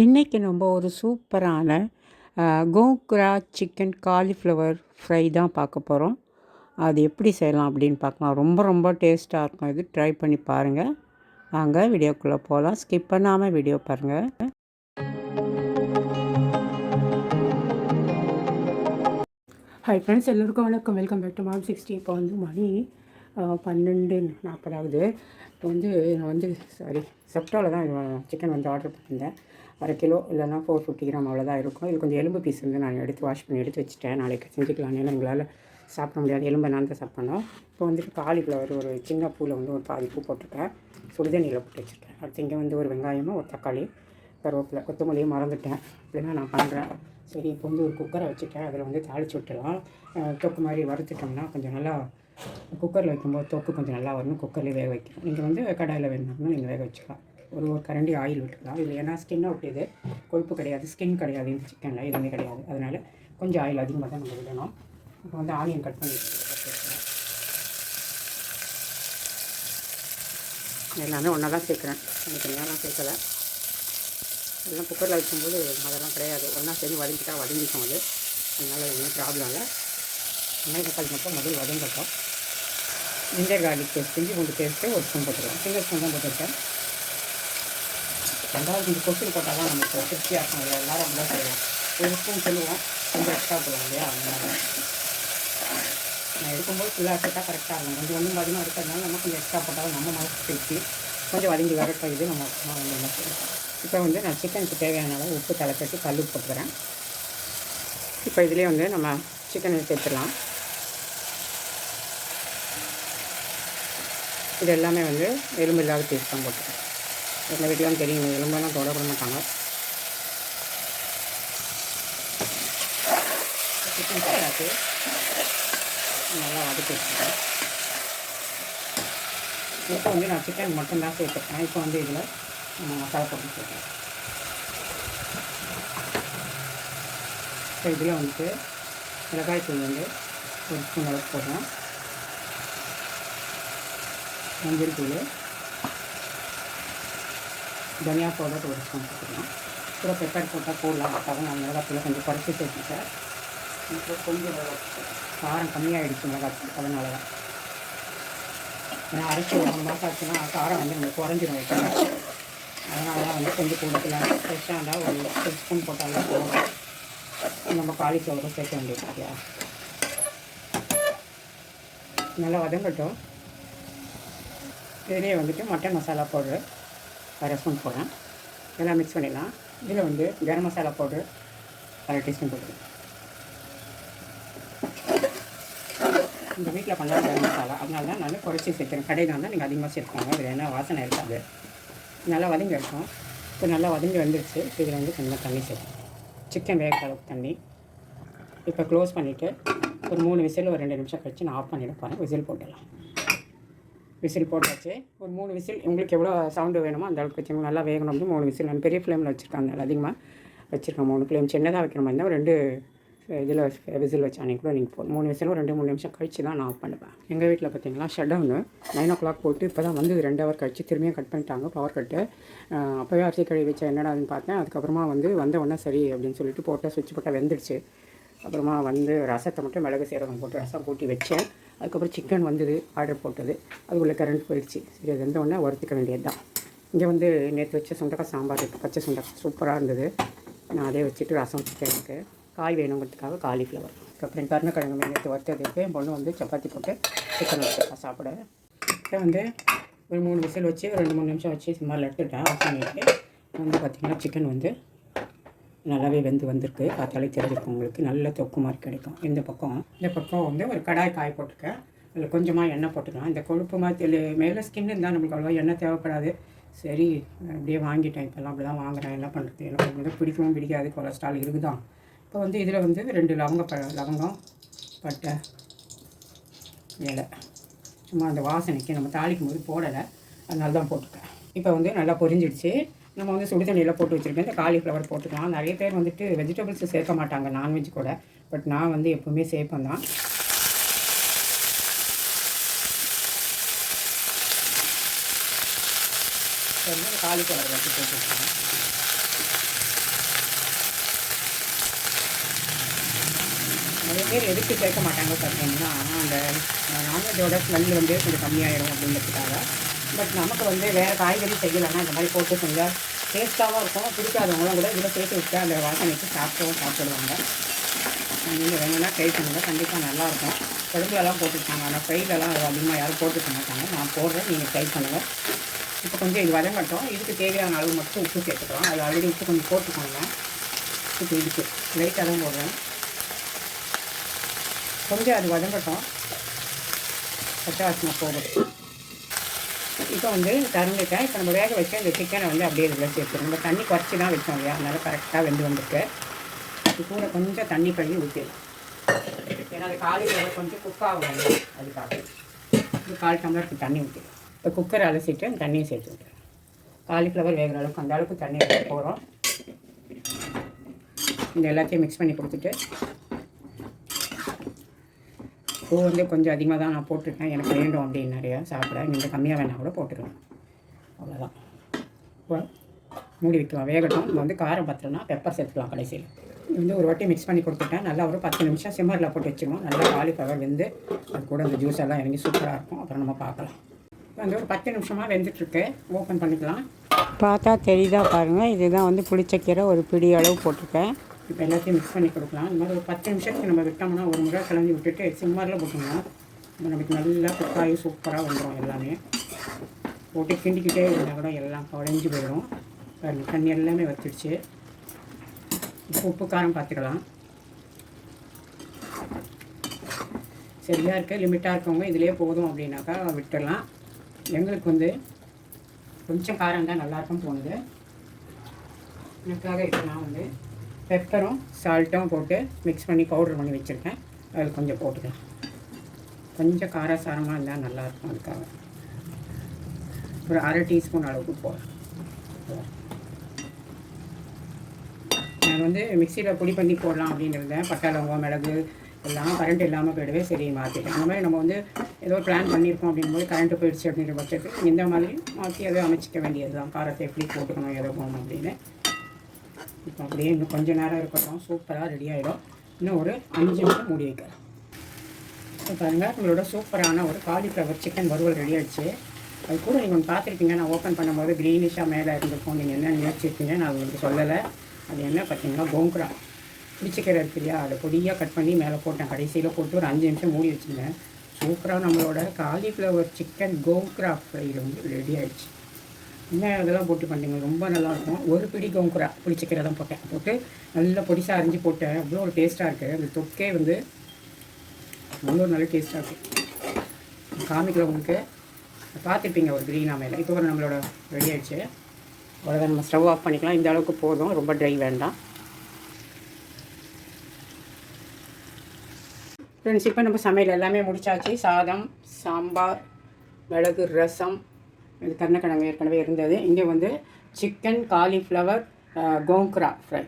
இன்றைக்கி நம்ம ஒரு சூப்பரான கோக்ரா சிக்கன் காலிஃப்ளவர் ஃப்ரை தான் பார்க்க போகிறோம் அது எப்படி செய்யலாம் அப்படின்னு பார்க்கலாம். ரொம்ப ரொம்ப டேஸ்ட்டாக இருக்கும். இது ட்ரை பண்ணி பாருங்கள் வாங்க வீடியோக்குள்ளே போகலாம் ஸ்கிப் பண்ணாமல் வீடியோ பாருங்கள் ஹாய் ஃப்ரெண்ட்ஸ் எல்லோருக்கும் வணக்கம். Welcome back to mom sixty இப்போ வந்து மணி பன்னெண்டு நாற்பதாவது இப்போ வந்து நான் வந்து சாரி செப்டோவில் தான் சிக்கன் வந்து ஆர்டர் பண்ணியிருந்தேன். அரை கிலோ இல்லைன்னா ஃபோர் ஃபிஃப்டி கிராம் அவ்வளோதான் இருக்கும். இது கொஞ்சம் எலும்பு பீஸ் வந்து நான் எடுத்து வாஷ் பண்ணி எடுத்து வச்சுட்டேன். நாளைக்கு செஞ்சுக்கலாம் ஏன்னா எங்களால் சாப்பிட முடியாது. எலும்பை நான் தான் சாப்பிடணும். இப்போ வந்துட்டு காலிஃப்ளவர் ஒரு சின்ன பூவில் வந்து ஒரு பாதி பூ போட்டிருக்கேன். சுடுதண்ணியில் போட்டு வச்சுருக்கேன். அடுத்து இங்கே வந்து ஒரு வெங்காயமும் ஒரு தக்காளி கருவேப்பிலை கொத்தமல்லியும் மறந்துட்டேன். அப்படின்னா நான் பண்ணுறேன் சரி இப்போ வந்து ஒரு குக்கரை வச்சுட்டேன். அதில் வந்து தாளிச்சு விட்டுலாம் தொக்கு மாதிரி வறுத்துட்டோம்னா கொஞ்சம் நல்லா குக்கரில் வைக்கும்போது தொக்கு கொஞ்சம் நல்லா வரணும். குக்கர்லேயே வேக வைக்கணும். நீங்கள் வந்து கடாயில் வேணும்னா நீங்கள் வேக வச்சுக்கலாம். ஒரு ஒரு கரண்டி ஆயில் விட்டுக்கலாம். இது ஏன்னா ஸ்கின்னு அப்படி இது. கொழுப்பு கிடையாது ஸ்கின் கிடையாது இந்த சிக்கனில் எதுவுமே கிடையாது. அதனால் கொஞ்சம் ஆயில் அதிகமாக தான் நம்ம விடணும். இப்போ வந்து ஆனியன் கட் பண்ணி எல்லாமே ஒன்றா தான் சேர்க்குறேன். எனக்கு தனியாலாம் சேர்க்கலை. எல்லாம் குக்கரில் வைக்கும்போது அதெல்லாம் கிடையாது. ஒன்றா சேர்ந்து வதங்கிட்டா வதங்கிக்கும் அது. அதனால் ஒன்றும் ப்ராப்ளம் இல்லை. வெங்காய தக்காளி மட்டும் முதல் வதங்கட்டும். ஜிஞ்சர் கார்லிக் பேஸ்ட் செஞ்சு கொண்டு பேஸ்ட்டு ஒரு ஸ்பூன் போட்டுருவோம் சிங்கிள் ஸ்பூன் தான் போட்டுருக்கேன். ரெண்டாவது இந்த கொசுறு போட்டால் தான் நமக்கு திருப்தியாக இருக்கும். இல்லையா எல்லாரும் அப்படி தான் செய்வோம் ஒரு ஸ்பூன் சொல்லுவோம். கொஞ்சம் எக்ஸ்ட்ரா போடுவோம் இல்லையா? அதனால நான் எடுக்கும்போது ஃபுல்லாக எடுத்துட்டா கரெக்டாக இருக்கும். கொஞ்சம் வந்து அதிகமாக இருக்கிறதுனால நம்ம கொஞ்சம் எக்ஸ்ட்ரா போட்டாலும் நம்ம மனசு திருப்தி. கொஞ்சம் வதங்கி வரட்டும் இது நம்ம அப்புறமா வந்து என்ன இப்போ வந்து நான் சிக்கனுக்கு தேவையான அளவு உப்பு தலை கல் போட்டுக்கிறேன். இப்போ இதுலேயே வந்து நம்ம சிக்கனை சேர்த்துடலாம். இது எல்லாமே வந்து எலும்பு இல்லாத பீஸ் தான் போட்டுக்கிறேன். எங்கள் வீட்டிலாம் தெரியும். எலும்பெல்லாம் தொட விட மாட்டாங்க. சிக்கன் போட்டாச்சு நல்லா வதக்கி வச்சுருக்கேன் இப்போ வந்து நான் சிக்கன் மட்டும்தான் சேர்த்துருக்கேன் இப்போ வந்து இதில் மசாலா போட்டு சேர்க்கேன் இப்போ இதில் வந்துட்டு மிளகாய் தூள் வந்து ஒரு ஸ்பூன் அளவுக்கு போடுறேன் மஞ்சள் தூள் தனியா பவுடர் ஒரு ஸ்பூன் போட்டுக்கலாம் கூட பெப்பர் போட்டால் போடலாம் அப்போ நான் மிளகாத்தூளை கொஞ்சம் குறைச்சி சேர்த்துட்டேன். இப்போ கொஞ்சம் காரம் கம்மியாகிடுச்சு மிளகாத்தூள் அதனால தான் ஏன்னா அரைச்சி ஒரு மாதம் ஆச்சுன்னா காரம் வந்து நம்ம குறைஞ்சிடும் வைக்கணும் அதனால தான் வந்து கொஞ்சம் கொடுக்கலாம் ஃப்ரெஷ்ஷாக இருந்தால் ஒரு ஒரு ஸ்பூன் போட்டாலும் போதும். நம்ம காலிஃப்ளவரும் சேர்க்க வேண்டியது இல்லையா? நல்லா வதங்கட்டும். இதுலேயே வந்துட்டு மட்டன் மசாலா பவுட்ரு அரை ஸ்பூன் போடுறேன். எல்லாம் மிக்ஸ் பண்ணிடலாம். இதில் வந்து கரம் மசாலா பவுடர் அரை டீஸ்பூன் போட்டுருக்கேன் இந்த வீட்டில் பண்ண கரம் மசாலா அதனால தான் நான் குறைச்சி சேர்க்குறேன் கடையில் தான் நீங்கள் அதிகமாக சேர்ப்பாங்க அதில் என்ன வாசனை இருக்காது. நல்லா வதங்கி இருக்கும் இப்போ நல்லா வதங்கி வந்துருச்சு. இதில் வந்து கொஞ்சம் தண்ணி சேர்க்கணும் சிக்கன் வேக அளவுக்கு தண்ணி. இப்போ க்ளோஸ் பண்ணிவிட்டு ஒரு மூணு விசில் ஒரு ரெண்டு நிமிஷம் கழிச்சு நான் ஆஃப் பண்ணிட போகிறேன் விசில் போட்டுடலாம். விசில் போட்டாச்சு. ஒரு மூணு விசில் உங்களுக்கு எவ்வளோ சவுண்டு வேணுமோ அந்த அளவுக்கு வச்சுக்கோங்க. நல்லா வேகணும் அப்படி மூணு விசில். நான் பெரிய ஃப்ளேமில் வச்சுருக்கேன் அதனால அதிகமாக வச்சுருக்கேன் மூணு ஃப்ளேம். சின்னதாக வைக்கிற மாதிரி இருந்தால் ஒரு ரெண்டு இதில் விசில் வச்சானே கூட நீங்கள் போ மூணு விசிலும் ரெண்டு மூணு நிமிஷம் கழிச்சு தான் நான் ஆஃப் பண்ணுவேன். எங்கள் வீட்டில் பார்த்தீங்களா shut down nine o'clock போட்டு இப்போ தான் வந்து ரெண்டு ஹவர் கழிச்சு திரும்பியும் கட் பண்ணிட்டாங்க பவர் கட்டு அப்போவே அரிசி கழுவி வச்சா என்னடான்னு பார்த்தேன் அதுக்கப்புறமா வந்து வந்த உடனே சரி அப்படின்னு சொல்லிட்டு போட்டால் சுவிட்ச் போட்டால் வெந்துடுச்சு. அப்புறமா வந்து ரசத்தை மட்டும் மிளகு சீரகம் போட்டு ரசம் கூட்டி வச்சேன். அதுக்கப்புறம் சிக்கன் வந்தது ஆர்டர் போட்டது. அதுக்குள்ளே கரண்ட் போயிடுச்சு. சரி அது வெந்த உடனே வறுத்துக்க வேண்டியது தான் இங்கே வந்து நேற்று வச்ச சுண்டக்காய் சாம்பார் இருக்குது பச்சை சுண்டக்காய். சூப்பராக இருந்தது. நான் அதே வச்சுட்டு ரசம் வச்சுட்டேன் இருக்குது காய் வேணுங்கிறதுக்காக காலிஃப்ளவர் அப்புறம் கருணக்கிழங்கு நேற்று வறுத்ததுக்கு என் பொண்ணு வந்து சப்பாத்தி போட்டு சிக்கன் வச்சுருக்கா சாப்பிட இப்போ வந்து ஒரு மூணு விசில் வச்சு ஒரு ரெண்டு மூணு நிமிஷம் வச்சு சும்மாரில் எடுத்துட்டேன் ஆஃப் பண்ணிட்டு வந்து பார்த்திங்கன்னா சிக்கன் வந்து நல்லாவே வெந்து வந்திருக்கு. பார்த்தாலே தெரிஞ்சிருக்கும் உங்களுக்கு நல்ல தொக்கு மாதிரி கிடைக்கும். இந்த பக்கம் இந்த பக்கம் வந்து ஒரு கடாய் காய் போட்டிருக்கேன் அதில் கொஞ்சமாக எண்ணெய் போட்டுக்கலாம். இந்த கொழுப்பு மாதிரி தெளி மேலே ஸ்கின் இருந்தால் நம்மளுக்கு அவ்வளோவா எண்ணெய் தேவைப்படாது. சரி அப்படியே வாங்கிட்டேன். இப்போல்லாம் அப்படி தான் வாங்குகிறேன் என்ன பண்ணுறது எனக்கு வந்து பிடிக்கவும் பிடிக்காது. கொலஸ்ட்ரால் இருக்குதான் இப்போ வந்து இதில் வந்து ரெண்டு லவங்க ப லவங்கம் பட்டை இலை. சும்மா அந்த வாசனைக்கு நம்ம தாளிக்கும் போது போடலை. அதனால தான் போட்டிருக்கேன் இப்போ வந்து நல்லா பொரிஞ்சிடுச்சு. நம்ம வந்து சுடு தண்ணியில் போட்டு வச்சுருக்கேன் இந்த காலிஃப்ளவர் போட்டுக்கலாம். நிறைய பேர் வந்துட்டு வெஜிடபிள்ஸ் சேர்க்க மாட்டாங்க நான்வெஜ் கூட. பட் நான் வந்து எப்போவுமே சேர்ப்பேன் தான். காலிஃப்ளவர் வச்சு போட்டுருக்கேன் நிறைய பேர் எதுக்கு சேர்க்க மாட்டாங்க பார்த்தீங்கன்னா அந்த நான்வெஜ்ஜோட ஸ்மெல் வந்து கொஞ்சம் கம்மியாயிடும் அப்படிங்கிறதுக்காக. பட் நமக்கு வந்து வேறு காய்கறி செய்யலைன்னா இந்த மாதிரி போட்டு செஞ்சால் டேஸ்ட்டாகவும் இருக்கும். பிடிக்காதவங்களும் கூட இதில் சேர்த்து விட்டு அந்த வாசனைக்கு சாப்பிட்டவும் சாப்பிடுவாங்க. நீங்கள் வேணும்னா ட்ரை பண்ணுங்கள் கண்டிப்பாக நல்லாயிருக்கும் குழம்புலலாம் போட்டுருக்காங்க. ஆனால் ஃப்ரைலலாம் அது அதிகமாக யாரும் போட்டுக்க மாட்டாங்க. நான் போடுறேன். நீங்கள் ட்ரை பண்ணுங்கள் இப்போ கொஞ்சம் இது வதங்கட்டும். இதுக்கு தேவையான அளவு மட்டும் உப்பு சேர்த்துக்கலாம். அது ஆல்ரெடி உப்பு கொஞ்சம் போட்டுக்கோங்க. இப்போ இதுக்கு லைட்டாக தான் போடுறேன். கொஞ்சம் அது வதங்கட்டும். பச்சை வாசனை போகும் இப்போ வந்து திறந்துட்டேன் இப்போ நம்ம வேக வச்ச இந்த சிக்கனை வந்து அப்படியே இதில் சேர்த்துருவோம் நம்ம தண்ணி குறைச்சி தான் வச்சோம் இல்லையா? அதனால் கரெக்டாக வெந்து வந்திருக்கு. அது கூட கொஞ்சம் தண்ணி பண்ணி ஊற்றிடலாம் ஏன்னா அது காலையில் கொஞ்சம் குக் ஆகும் அதுக்காக. ஒரு கால் டம்ளருக்கு தண்ணி ஊற்றிடலாம் இப்போ குக்கரை அலசிட்டு அந்த தண்ணியை சேர்த்து விட்டுறேன் காலிஃப்ளவர் வேகிற அளவுக்கு அந்த அளவுக்கு தண்ணி ஊற்ற போகிறோம் இந்த எல்லாத்தையும் மிக்ஸ் பண்ணி கொடுத்துட்டு பூ வந்து கொஞ்சம் அதிகமாக தான் நான் போட்டிருக்கேன். எனக்கு வேண்டும் அப்படின்னு நிறையா சாப்பிட. நீங்கள் கம்மியாக வேணால் கூட போட்டுக்கலாம். அவ்வளோதான் இப்போ மூடி வைக்கலாம் வேகட்டும். இப்போ வந்து காரம் பத்திரம்னா பெப்பர் சேர்த்துக்கலாம் கடைசியில். இது வந்து ஒரு வாட்டி மிக்ஸ் பண்ணி கொடுத்துட்டேன். நல்லா ஒரு பத்து நிமிஷம் சிம்மரில் போட்டு வச்சுருவோம் நல்லா காலிஃப்ளவர் வெந்து அது கூட அந்த ஜூஸ் எல்லாம் இறங்கி சூப்பராக இருக்கும். அப்புறம் நம்ம பார்க்கலாம். இப்போ வந்து ஒரு பத்து நிமிஷமாக வெந்துட்டுருக்கு. ஓப்பன் பண்ணிக்கலாம். பார்த்தா தெரியுதா பாருங்கள் இதுதான் வந்து புளிச்சக்கீரை ஒரு பிடி அளவு போட்டிருக்கேன். இப்போ எல்லாத்தையும் மிக்ஸ் பண்ணி கொடுக்கலாம். இந்த மாதிரி ஒரு பத்து நிமிஷத்துக்கு நம்ம விட்டோம்னா ஒரு முறை கலந்து விட்டுட்டு சிம்மரில் போட்டோம்னா நமக்கு நல்லா குக்காகி சூப்பராக வந்துடும் எல்லாமே. போட்டு கிண்டிக்கிட்டே இருந்தால் கூட எல்லாம் குழஞ்சி போயிடும் பாருங்கள் தண்ணி எல்லாமே வச்சிடுச்சு இப்போ உப்பு காரம் பார்த்துக்கலாம். சரியாக இருக்க லிமிட்டாக இருக்கவங்க இதிலே போதும் அப்படின்னாக்கா விட்டுடலாம். எங்களுக்கு வந்து கொஞ்சம் காரம் தான் நல்லாயிருக்கும் போனது எனக்காக இப்போ நான் வந்து பெப்பரும் சால்ட்டும் போட்டு மிக்ஸ் பண்ணி பவுடர் பண்ணி வச்சுருக்கேன். அதில் கொஞ்சம் போட்டுக்கலாம் கொஞ்சம் காரசாரமாக இருந்தால் நல்லாயிருக்கும் அதுக்காக. ஒரு அரை டீஸ்பூன் அளவுக்கு போடுறேன் நான் வந்து மிக்சியில் பொடி பண்ணி போடலாம் அப்படின்னு இருந்தேன். பட்டை லவங்கம் மிளகு எல்லாம் கரண்ட் இல்லாமல் போயிடவே சரி மாற்றிட்டேன் அந்த மாதிரி நம்ம வந்து ஏதோ பிளான் பண்ணியிருக்கோம் அப்படிங்கும்போது கரண்ட்டு போயிடுச்சு அப்படின்ற பட்சத்துக்கு இந்த மாதிரி மாற்றி அதை அமைச்சிக்க வேண்டியது தான் காரத்தை எப்படி போட்டுக்கணும் எதோ போகணும் அப்படின்னு. இப்போ அப்படியே இன்னும் கொஞ்சம் நேரம் இருக்கட்டும். சூப்பராக ரெடி ஆகிடும் இன்னும் ஒரு அஞ்சு நிமிஷம் மூடி வைக்கலாம் இப்போ பாருங்கள் உங்களோட சூப்பரான ஒரு காலிஃப்ளவர் சிக்கன் வறுவல் ரெடி ஆகிடுச்சு அது கூட நீங்கள் ஒன்று பார்த்துருப்பீங்க. நான் ஓப்பன் பண்ணும்போது க்ரீனிஷாக மேலே இருந்திருக்கும் நீங்கள் என்ன நினைச்சிருப்பீங்க நான் உங்களுக்கு சொல்லலை. அது என்ன பார்த்தீங்கன்னா கோங்குரா. பிடிச்சிக்கிற இருக்கு இல்லையா? அதை பொடியாக கட் பண்ணி மேலே போட்டேன். கடைசியில் போட்டு ஒரு அஞ்சு நிமிஷம் மூடி வச்சுருந்தேன். சூப்பராக நம்மளோட காலிஃப்ளவர் சிக்கன் கோங்குரா ஃப்ரை வந்து ரெடி ஆகிடுச்சு என்ன இதெல்லாம் போட்டு பண்ணுங்க? ரொம்ப நல்லாயிருக்கும் ஒரு பிடி கோங்குரா புளிச்சிக்கீரை தான் போட்டேன். போட்டு நல்லா பொடிசாக அரிஞ்சு போட்டேன். அவ்வளோ ஒரு டேஸ்ட்டாக இருக்குது அந்த தொக்கே வந்து அவ்வளோ நல்ல டேஸ்ட்டாக இருக்குது காமிக்கல உங்களுக்கு. பார்த்துருப்பீங்க ஒரு க்ரீனா மேலே. இப்போ ஒரு நம்மளோட ரெடி ஆகிடுச்சு அவ்வளோதான் நம்ம ஸ்டவ் ஆஃப் பண்ணிக்கலாம். இந்த அளவுக்கு போதும். ரொம்ப ட்ரை வேண்டாம். ஃப்ரெண்ட்ஸ் இப்போ நம்ம சமையல் எல்லாமே முடிச்சாச்சு. சாதம் சாம்பார் மிளகு ரசம் இது கருணக்கிழங்கு ஏற்கனவே இருந்தது. இங்கே வந்து சிக்கன் காலிஃப்ளவர் கோங்க்ரா ஃப்ரை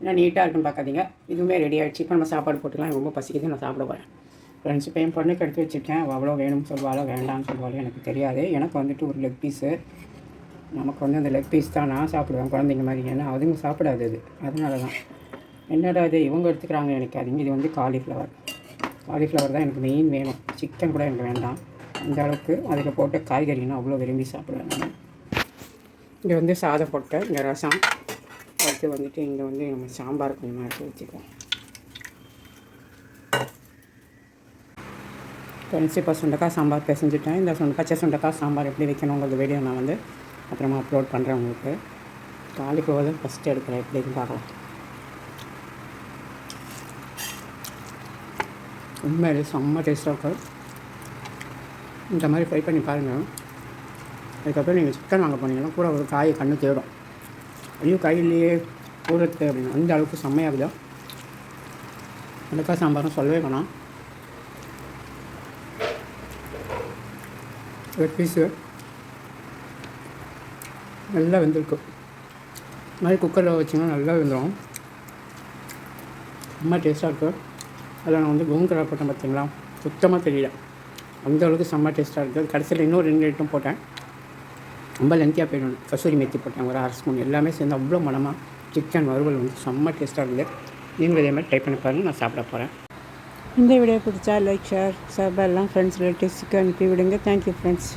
என்ன நீட்டாக இருக்குன்னு பார்க்காதீங்க. இதுவுமே ரெடி ஆகிடுச்சு இப்போ நம்ம சாப்பாடு போட்டுக்கலாம். ரொம்ப பசிக்குது நான் சாப்பிட போகிறேன் ஃப்ரெண்ட்ஸ் இப்போ என் பொண்ணுக்கு எடுத்து வச்சுருக்கேன். அவ்வளோ வேணும்னு சொல்லுவாளோ வேண்டாம்னு சொல்லுவாளோ எனக்கு தெரியாது. எனக்கு வந்துட்டு ஒரு லெக் பீஸு நமக்கு வந்து அந்த லெக் பீஸ் தான் நான் சாப்பிடுவேன். குழந்தைங்க மாதிரி. ஏன்னா அதுங்க சாப்பிடாது அது. அதனால தான் என்னடா இது? இவங்க எடுத்துக்கிறாங்க எனக்கு அதுங்க இது வந்து காலிஃப்ளவர் காலிஃப்ளவர் தான் எனக்கு மெயின் வேணும். சிக்கன் கூட எனக்கு வேண்டாம். அந்த அளவுக்கு அதில் போட்ட காய்கறினா அவ்வளோ விரும்பி சாப்பிடுவேன் நான். இங்கே வந்து சாதம் போட்ட இந்த ரசம். அடுத்து வந்துட்டு இங்கே வந்து நம்ம சாம்பார் கொஞ்சமாக எடுத்து வச்சுக்குவோம். ஃப்ரெண்ட்ஸ் இப்போ சுண்டக்காய் சாம்பார் பிசைஞ்சிட்டேன். இந்த சுண்ட பச்சை சுண்டக்காய் சாம்பார் எப்படி வைக்கணுங்கிறது வீடியோ நான் வந்து அப்புறமா அப்லோட் பண்ணுறேன் உங்களுக்கு. காலிஃப்ளவர் தான் ஃபஸ்ட்டு எடுக்கிறேன். எப்படின்னு பார்க்கலாம். உண்மையிலே செம்ம டேஸ்ட்டாக இருக்கும். இந்த மாதிரி ஃப்ரை பண்ணி பாருங்கள் அதுக்கப்புறம் நீங்கள் சிக்கன் வாங்க போனீங்கன்னா கூட ஒரு காயை கண்ணு தேடும். ஐயோ கையிலேயே போடுறது அப்படின்னு. அந்த அளவுக்கு செம்மையாகுதோ. மிளகாய் சாம்பாரும் சொல்லவே வேணாம். ஒரு பீஸு நல்லா வெந்திருக்கு. இது மாதிரி குக்கரில் வச்சிங்கன்னா நல்லா வெந்துடும் ரொம்ப டேஸ்ட்டாக இருக்குது அதில் நான் வந்து கோங்கரா போட்டேன் பார்த்தீங்களா சுத்தமாக தெரியல. அந்த அளவுக்கு செம்ம டேஸ்ட்டாக இருக்குது. கடைசியில் இன்னும் ரெண்டு ஐட்டம் போட்டேன். ரொம்ப லென்த்தியாக போயிடும். கசூரி மெத்தி போட்டேன். ஒரு அரை ஸ்பூன். எல்லாமே சேர்ந்து அவ்வளோ மனமாக சிக்கன் வறுவல் வந்து செம்ம டேஸ்ட்டாக இருக்குது நீங்களும் இதே மாதிரி ட்ரை பண்ணி பாருங்கள் நான் சாப்பிட போகிறேன் இந்த வீடியோ பிடிச்சா லைக் ஷேர் சபெல்லாம் ஃப்ரெண்ட்ஸ் ரிலேட்டிவ்ஸுக்கு அனுப்பி விடுங்க. Thank you friends